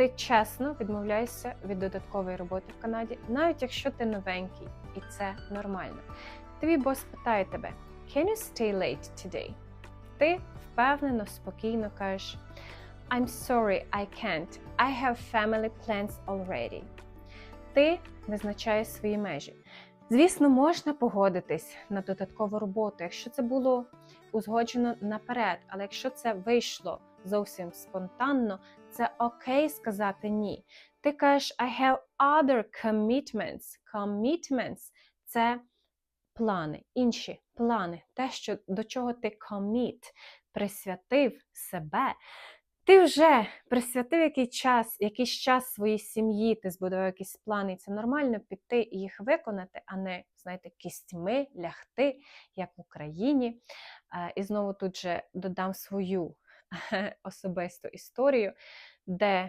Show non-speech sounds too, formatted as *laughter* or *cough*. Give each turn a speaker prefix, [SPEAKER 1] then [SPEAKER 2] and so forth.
[SPEAKER 1] ти чесно відмовляєшся від додаткової роботи в Канаді, навіть якщо ти новенький, і це нормально. Твій бос питає тебе: Can you stay late today? Ти впевнено, спокійно кажеш I'm sorry, I can't. I have family plans already. Ти визначаєш свої межі. Звісно, можна погодитись на додаткову роботу, якщо це було узгоджено наперед, але якщо це вийшло зовсім спонтанно, це окей сказати ні. Ти кажеш I have other commitments. Commitments – це плани, інші плани, те, що до чого ти commit, присвятив себе. Ти вже присвятив який час, якийсь час своїй сім'ї, ти збудував якісь плани, і це нормально піти і їх виконати, а не, знаєте, кістьми лягти, як в Україні. І знову тут же додам свою *laughs* особисту історію, де